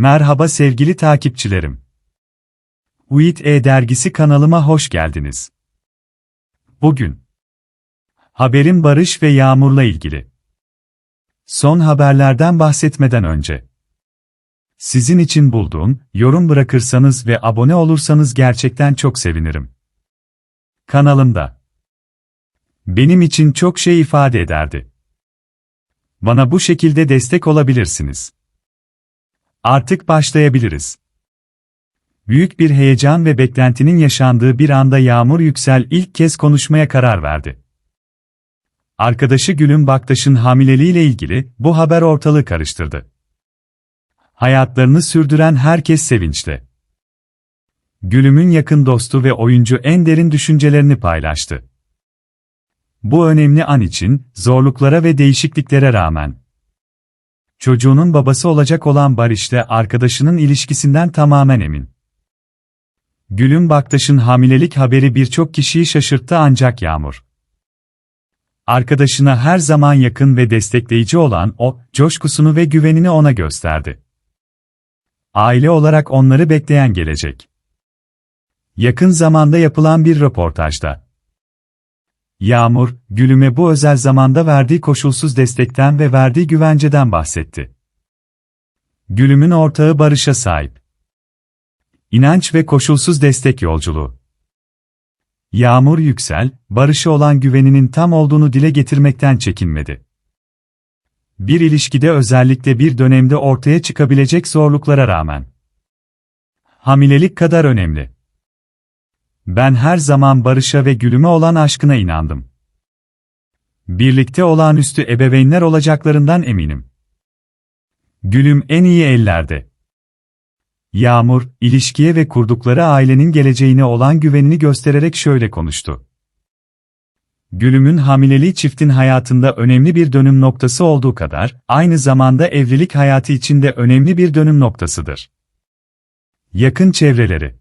Merhaba sevgili takipçilerim. UİT E-Dergisi kanalıma hoş geldiniz. Bugün haberim Barış ve Yağmur'la ilgili. Son haberlerden bahsetmeden önce sizin için bulduğum, yorum bırakırsanız ve abone olursanız gerçekten çok sevinirim. Kanalımda benim için çok şey ifade ederdi. Bana bu şekilde destek olabilirsiniz. Artık başlayabiliriz. Büyük bir heyecan ve beklentinin yaşandığı bir anda Yağmur Yüksel ilk kez konuşmaya karar verdi. Arkadaşı Gül'ün Baktaş'ın hamileliğiyle ilgili bu haber ortalığı karıştırdı. Hayatlarını sürdüren herkes sevinçli. Gülüm'ün yakın dostu ve oyuncu en derin düşüncelerini paylaştı. Bu önemli an için, zorluklara ve değişikliklere rağmen, çocuğunun babası olacak olan Barış'le arkadaşının ilişkisinden tamamen emin. Gülüm Baktaş'ın hamilelik haberi birçok kişiyi şaşırttı ancak Yağmur. Arkadaşına her zaman yakın ve destekleyici olan o, coşkusunu ve güvenini ona gösterdi. Aile olarak onları bekleyen gelecek. Yakın zamanda yapılan bir röportajda. Yağmur, Gülüm'e bu özel zamanda verdiği koşulsuz destekten ve verdiği güvenceden bahsetti. Gülüm'ün ortağı Barış'a sahip. İnanç ve koşulsuz destek yolculuğu. Yağmur Yüksel, Barış'a olan güveninin tam olduğunu dile getirmekten çekinmedi. Bir ilişkide özellikle bir dönemde ortaya çıkabilecek zorluklara rağmen. Hamilelik kadar önemli. Ben her zaman Barış'a ve Gülüm'e olan aşkına inandım. Birlikte olağanüstü ebeveynler olacaklarından eminim. Gülüm en iyi ellerde. Yağmur, ilişkiye ve kurdukları ailenin geleceğine olan güvenini göstererek şöyle konuştu. Gülüm'ün hamileliği çiftin hayatında önemli bir dönüm noktası olduğu kadar, aynı zamanda evlilik hayatı için de önemli bir dönüm noktasıdır. Yakın çevreleri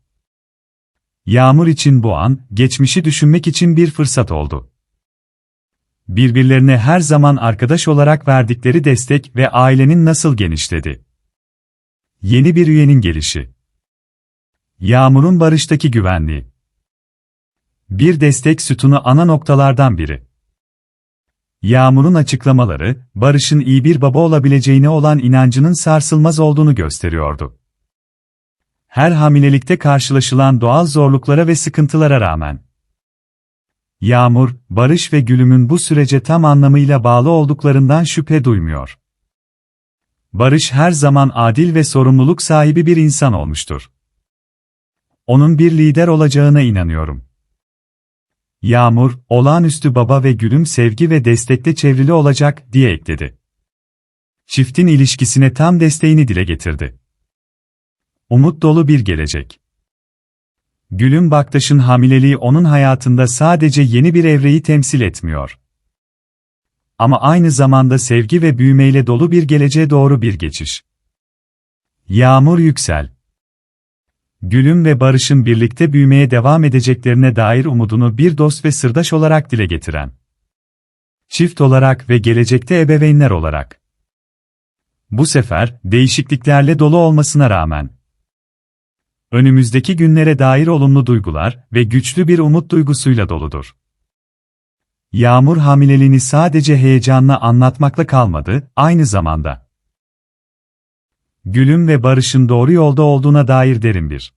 Yağmur için bu an, geçmişi düşünmek için bir fırsat oldu. Birbirlerine her zaman arkadaş olarak verdikleri destek ve ailenin nasıl genişledi. Yeni bir üyenin gelişi. Yağmur'un barıştaki güvenliği. Bir destek sütunu ana noktalardan biri. Yağmur'un açıklamaları, Barış'ın iyi bir baba olabileceğine olan inancının sarsılmaz olduğunu gösteriyordu. Her hamilelikte karşılaşılan doğal zorluklara ve sıkıntılara rağmen. Yağmur, Barış ve Gülüm'ün bu sürece tam anlamıyla bağlı olduklarından şüphe duymuyor. Barış her zaman adil ve sorumluluk sahibi bir insan olmuştur. Onun bir lider olacağına inanıyorum. Yağmur, olağanüstü baba ve Gülüm sevgi ve destekle çevrili olacak, diye ekledi. Çiftin ilişkisine tam desteğini dile getirdi. Umut dolu bir gelecek. Gülüm Baktaş'ın hamileliği onun hayatında sadece yeni bir evreyi temsil etmiyor. Ama aynı zamanda sevgi ve büyümeyle dolu bir geleceğe doğru bir geçiş. Yağmur Yüksel Gülüm ve Barış'ın birlikte büyümeye devam edeceklerine dair umudunu bir dost ve sırdaş olarak dile getiren. Çift olarak ve gelecekte ebeveynler olarak. Bu sefer, değişikliklerle dolu olmasına rağmen, önümüzdeki günlere dair olumlu duygular ve güçlü bir umut duygusuyla doludur. Yağmur hamileliğini sadece heyecanla anlatmakla kalmadı, aynı zamanda. Gülüm ve Barış'ın doğru yolda olduğuna dair derin bir